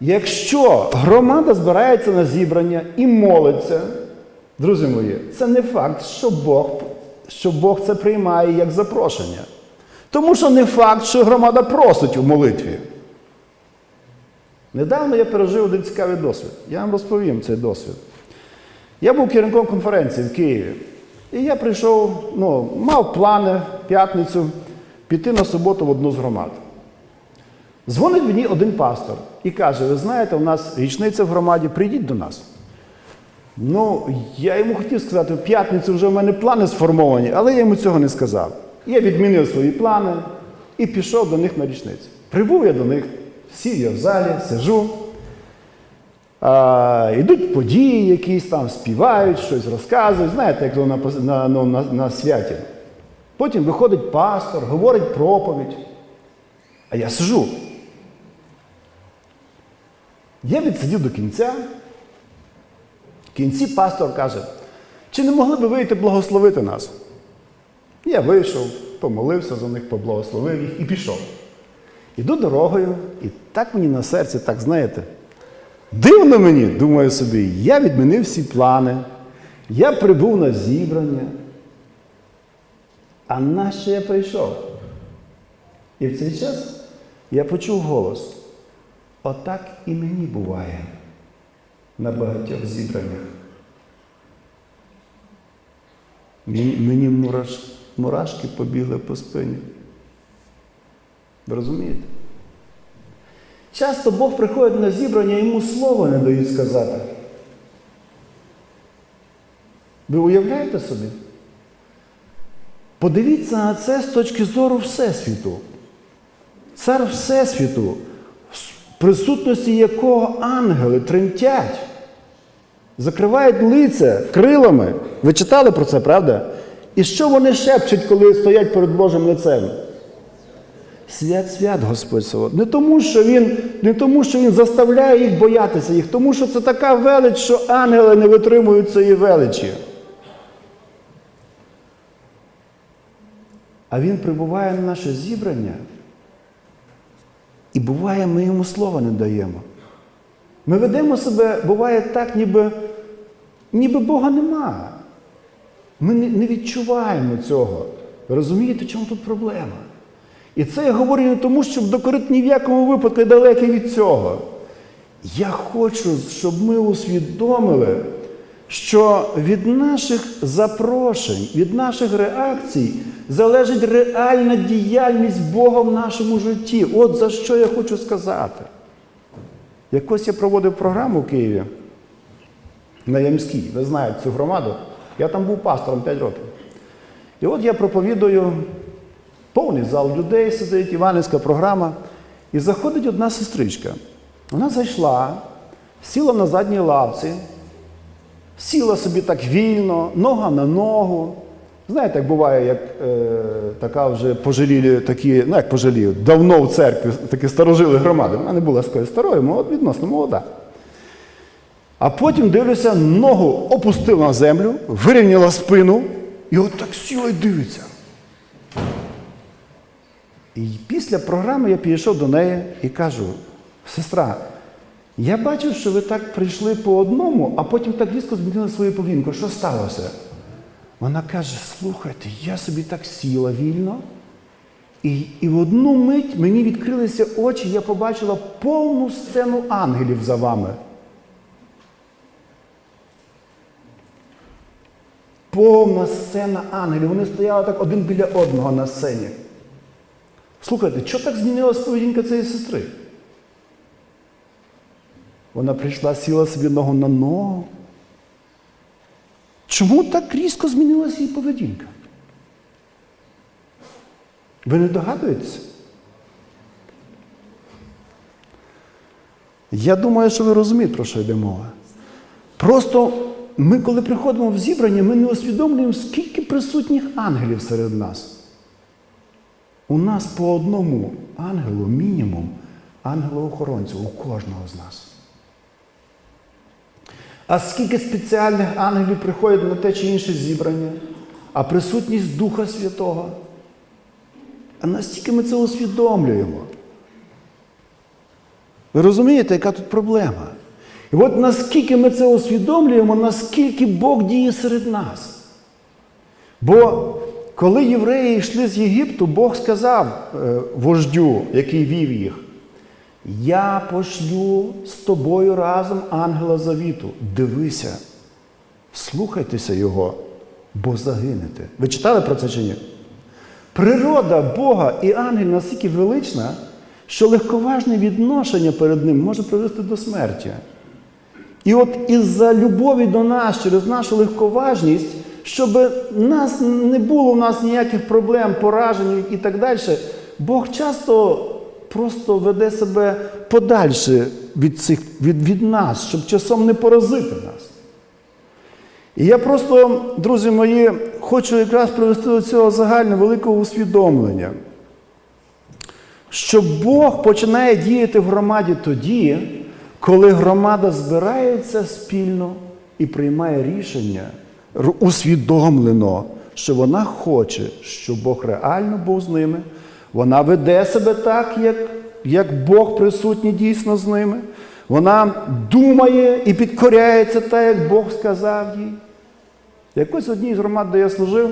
Якщо громада збирається на зібрання і молиться, друзі мої, це не факт, що Бог, що Бог це приймає як запрошення. Тому що не факт, що громада просить у молитві. Недавно я пережив один цікавий досвід. Я вам розповім цей досвід. Я був керівником конференції в Києві. І я прийшов, ну, мав плани в п'ятницю піти на суботу в одну з громад. Дзвонить мені один пастор і каже: ви знаєте, у нас річниця в громаді, прийдіть до нас. Ну, я йому хотів сказати, в п'ятницю вже в мене плани сформовані, але я йому цього не сказав. Я відмінив свої плани і пішов до них на річницю. Прибув я до них, сів я в залі, сижу. А, йдуть події якісь там, співають, щось розказують, знаєте, як на, на, ну, на, на святі. Потім виходить пастор, говорить проповідь. А я сижу. Я відсидів до кінця. В кінці пастор каже, чи не могли би вийти благословити нас? Я вийшов, помолився за них, поблагословив їх і пішов. Іду дорогою, і так мені на серці, так знаєте, дивно мені, думаю собі, я відмінив всі плани, я прибув на зібрання. А нащо я прийшов? І в цей час я почув голос. Отак і мені буває на багатьох зібраннях. Мені, мураш, мурашки побігли по спині. Ви розумієте? Часто Бог приходить на зібрання, йому слова не дають сказати. Ви уявляєте собі? Подивіться на це з точки зору Всесвіту. Цар Всесвіту, присутності якого ангели тремтять, закривають лице крилами. Ви читали про це, правда? І що вони шепчуть, коли стоять перед Божим лицем? Свят свят Господь Савод. Не тому, що він, не тому, що він заставляє їх боятися їх, тому що це така велич, що ангели не витримують цієї величі. А він прибуває на наше зібрання, і буває, ми йому слова не даємо. Ми ведемо себе, буває так, ніби, ніби Бога нема. Ми не, відчуваємо цього. Ви розумієте, чому тут проблема? І це я говорю не тому, щоб докорити ні в якому випадку я далекий від цього. Я хочу, щоб ми усвідомили, що від наших запрошень, від наших реакцій залежить реальна діяльність Бога в нашому житті. От за що я хочу сказати. Якось я проводив програму в Києві на Ямській. Ви знаєте цю громаду. Я там був пастором 5 років. І от я проповідую, повний зал людей сидить, Іванівська програма. І заходить одна сестричка. Вона зайшла, сіла на задній лавці, сіла собі так вільно, нога на ногу. Знаєте, як буває, як е, така вже пожалілі такі, ну як пожалію, давно в церкві такі старожили громади. Вона не була такою старою, молод, відносно молода. А потім дивлюся, ногу опустила на землю, вирівняла спину і от так сіла і дивиться. І після програми я підійшов до неї і кажу: сестра, я бачив, що ви так прийшли по одному, а потім так різко змінили свою повінку. Що сталося? Вона каже: слухайте, я собі так сіла вільно, і, і в одну мить мені відкрилися очі, я побачила повну сцену ангелів за вами. Повна сцена ангелів. Вони стояли так один біля одного на сцені. Слухайте, що так змінилась поведінка цієї сестри? Вона прийшла, сіла собі ногу на ногу. Чому так різко змінилася її поведінка? Ви не догадуєтеся? Я думаю, що ви розумієте, про що йде мова. Просто ми, коли приходимо в зібрання, ми не усвідомлюємо, скільки присутніх ангелів серед нас. У нас по одному ангелу, мінімум, ангелу-охоронцю у кожного з нас. А скільки спеціальних ангелів приходять на те чи інше зібрання, а присутність Духа Святого. А настільки ми це усвідомлюємо. Ви розумієте, яка тут проблема? І от наскільки ми це усвідомлюємо, наскільки Бог діє серед нас. Бо коли євреї йшли з Єгипту, Бог сказав е, вождю, який вів їх, я пошлю з тобою разом ангела завіту. Дивися, слухайтеся його, бо загинете. Ви читали про це чи ні? Природа Бога і ангел настільки велична, що легковажне відношення перед ним може привести до смерті. І от із-за любові до нас, через нашу легковажність, щоб нас не було у нас ніяких проблем, поражень і так далі, Бог часто просто веде себе подальше від, цих, від, від нас, щоб часом не поразити нас. І я просто, друзі мої, хочу якраз привести до цього загальне великого усвідомлення, що Бог починає діяти в громаді тоді, коли громада збирається спільно і приймає рішення усвідомлено, що вона хоче, щоб Бог реально був з ними, вона веде себе так, як, як Бог присутній дійсно з ними. Вона думає і підкоряється так, як Бог сказав їй. Якось одній з громад, де я служив,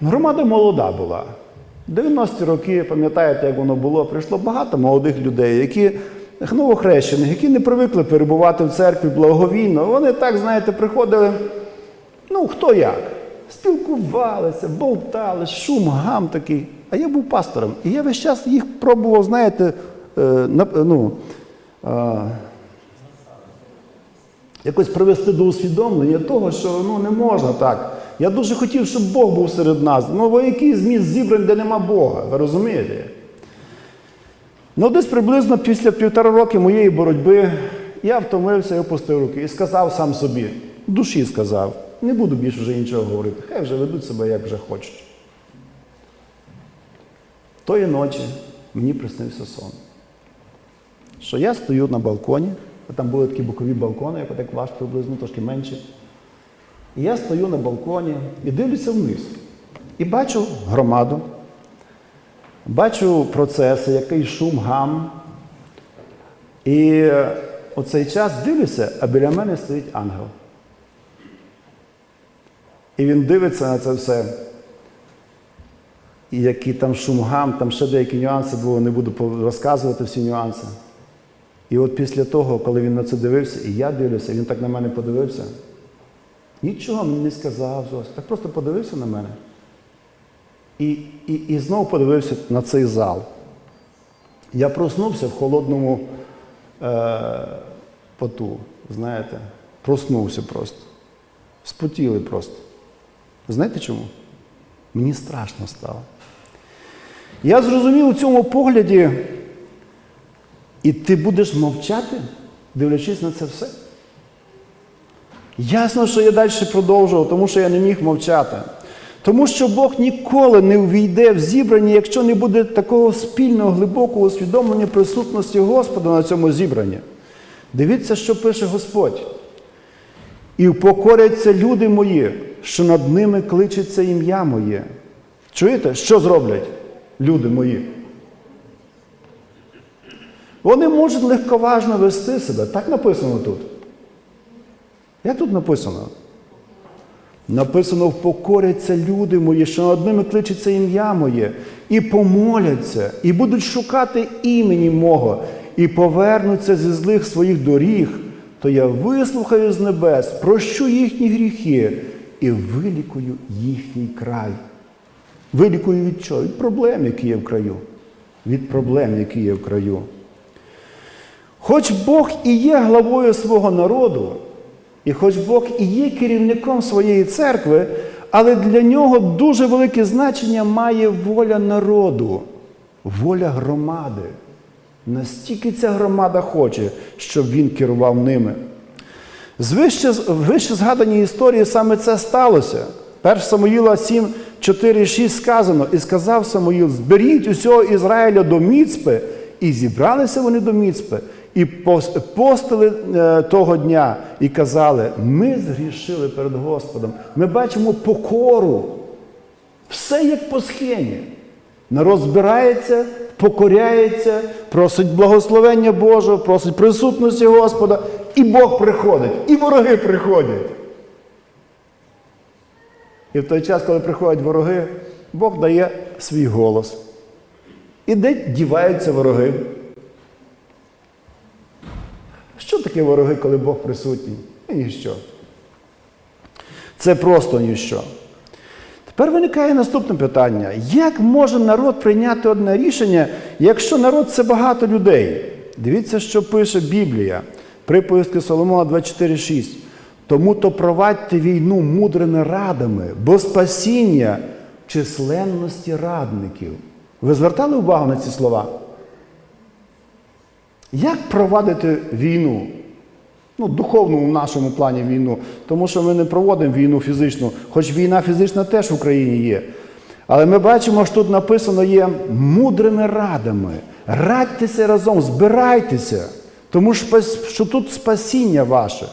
громада молода була. 90-ті роки, пам'ятаєте, як воно було, прийшло багато молодих людей, які новохрещених, які не привикли перебувати в церкві благовійно. Вони так, знаєте, приходили, ну, хто як, спілкувалися, болтали, шум, гам такий. А я був пастором. І я весь час їх пробував, знаєте, е, ну, якось привести до усвідомлення того, що ну, не можна так. Я дуже хотів, щоб Бог був серед нас. Ну, бо який зміст зібрань, де нема Бога, ви розумієте? Ну, десь приблизно після півтора роки моєї боротьби я втомився і опустив руки і сказав сам собі, душі сказав, не буду більше вже нічого говорити, хай вже ведуть себе, як вже хочуть. Тої ночі мені приснився сон що я стою на балконі, а там були такі бокові балкони, як отак ваш приблизно, трошки менші. І я стою на балконі і дивлюся вниз. І бачу громаду, бачу процеси, який шум, гам. І оцей час дивлюся, а біля мене стоїть ангел. І він дивиться на це все. І який там шум гам, там ще деякі нюанси були, не буду розказувати всі нюанси. І от після того, коли він на це дивився, і я дивлюся, він так на мене подивився, нічого мені не сказав зовсім. Так просто подивився на мене. І, і, і знову подивився на цей зал. Я проснувся в холодному е, поту, знаєте, проснувся просто. Спотіли просто. Знаєте чому? Мені страшно стало. Я зрозумів у цьому погляді, і ти будеш мовчати, дивлячись на це все. Ясно, що я далі продовжував, тому що я не міг мовчати. Тому що Бог ніколи не увійде в зібрання, якщо не буде такого спільного, глибокого усвідомлення присутності Господа на цьому зібранні. Дивіться, що пише Господь. І покоряться люди мої, що над ними кличеться ім'я моє. Чуєте, що зроблять люди мої? Вони можуть легковажно вести себе. Так написано тут. Як тут написано? Написано, впокоряться люди мої, що над ними кличеться ім'я моє, і помоляться, і будуть шукати імені мого, і повернуться зі злих своїх доріг, то я вислухаю з небес, прощу їхні гріхи і вилікую їхній край. Вилікую від чого? Від проблем, які є в краю. Від проблем, які є в краю. Хоч Бог і є главою свого народу, і хоч Бог і є керівником своєї церкви, але для нього дуже велике значення має воля народу, воля громади. Настільки ця громада хоче, щоб він керував ними. З вище, вище згаданій історії саме це сталося. 1 Самуїла 7, 4, 6 сказано, і сказав Самуїл: зберіть усього Ізраїля до Міцпи, і зібралися вони до Міцпи, і пос- постили е, того дня, і казали: ми згрішили перед Господом. Ми бачимо покору. Все як по схемі. Народ збирається, покоряється, просить благословення Божого, просить присутності Господа, і Бог приходить, і вороги приходять. І в той час, коли приходять вороги, Бог дає свій голос. І де діваються вороги? Що таке вороги, коли Бог присутній? І ніщо. Це просто ніщо. Тепер виникає наступне питання: як може народ прийняти одне рішення, якщо народ це багато людей? Дивіться, що пише Біблія, приповістки Соломона 24,6. Тому то провадьте війну мудрими радами, бо спасіння численності радників. Ви звертали увагу на ці слова? Як провадити війну? Ну, духовну в нашому плані війну, тому що ми не проводимо війну фізичну, хоч війна фізична теж в Україні є. Але ми бачимо, що тут написано є мудрими радами. Радьтеся разом, збирайтеся, тому що тут спасіння ваше.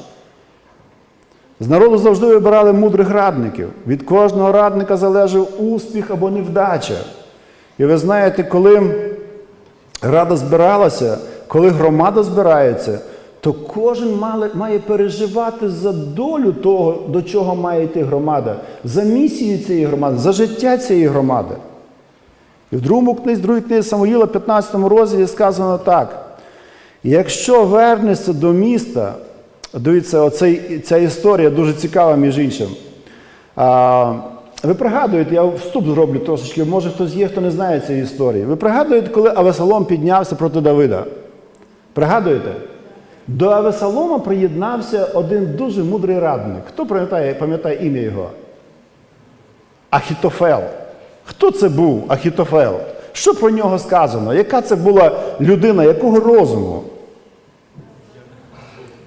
З народу завжди вибирали мудрих радників. Від кожного радника залежав успіх або невдача. І ви знаєте, коли рада збиралася, коли громада збирається, то кожен має переживати за долю того, до чого має йти громада, за місію цієї громади, за життя цієї громади. І в другому книзі, другій книзі Самуїла, 15 розділі сказано так: якщо вернешся до міста, дивіться, оцей, ця історія дуже цікава, між іншим. А, ви пригадуєте, я вступ зроблю трошечки, може хтось є, хто не знає цієї історії. Ви пригадуєте, коли Авесалом піднявся проти Давида? Пригадуєте? До Авесалома приєднався один дуже мудрий радник. Хто пам'ятає, пам'ятає ім'я його? Ахітофел. Хто це був Ахітофел? Що про нього сказано? Яка це була людина, якого розуму?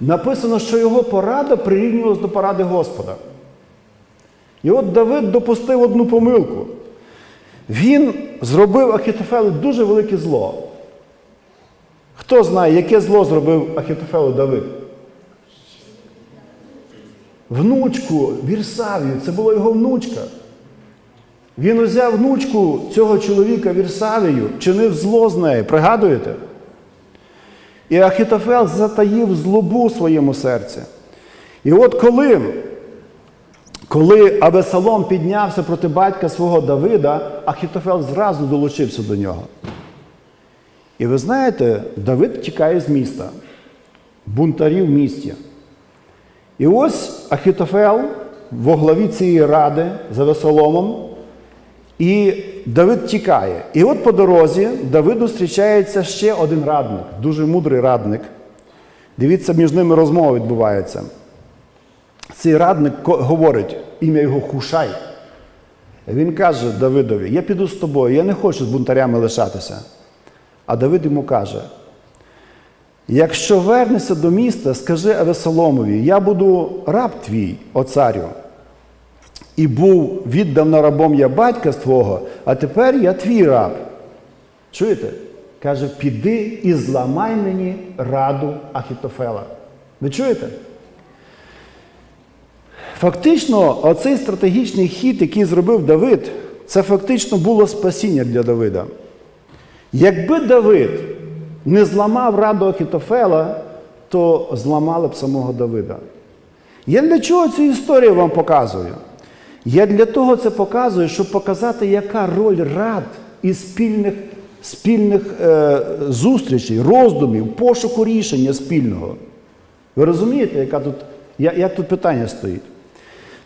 Написано, що його порада прирівнювалась до поради Господа. І от Давид допустив одну помилку. Він зробив Ахітофелу дуже велике зло. Хто знає, яке зло зробив Ахітофелу Давид? Внучку Вірсавію, це була його внучка. Він узяв внучку цього чоловіка Вірсавію, чинив зло з нею. Пригадуєте? І Ахітофел затаїв злобу в своєму серці. І от коли, коли Абесалом піднявся проти батька свого Давида, Ахітофел зразу долучився до нього. І ви знаєте, Давид тікає з міста, бунтарів місті. І ось Ахітофел во главі цієї ради за Весоломом, і Давид тікає. І от по дорозі Давиду зустрічається ще один радник, дуже мудрий радник. Дивіться, між ними розмова відбувається. Цей радник говорить, ім'я його Хушай. Він каже Давидові: Я піду з тобою, я не хочу з бунтарями лишатися. А Давид йому каже: Якщо вернешся до міста, скажи Авесоломові, я буду раб твій, о царю. І був віддавна рабом я батька твого, а тепер я твій раб. Чуєте? Каже, піди і зламай мені раду Ахітофела. Ви чуєте? Фактично, оцей стратегічний хід, який зробив Давид, це фактично було спасіння для Давида. Якби Давид не зламав раду Ахітофела, то зламали б самого Давида. Я для чого цю історію вам показую? Я для того це показую, щоб показати, яка роль рад і спільних, спільних е, зустрічей, роздумів, пошуку рішення спільного. Ви розумієте, яка тут, я- як тут питання стоїть?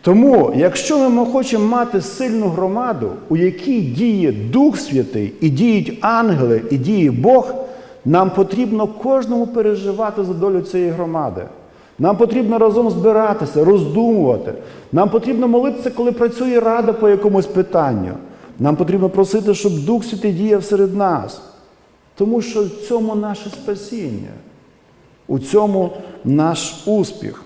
Тому, якщо ми хочемо мати сильну громаду, у якій діє Дух Святий, і діють ангели, і діє Бог, нам потрібно кожному переживати за долю цієї громади. Нам потрібно разом збиратися, роздумувати. Нам потрібно молитися, коли працює рада по якомусь питанню. Нам потрібно просити, щоб Дух Святий діяв серед нас. Тому що в цьому наше спасіння, у цьому наш успіх.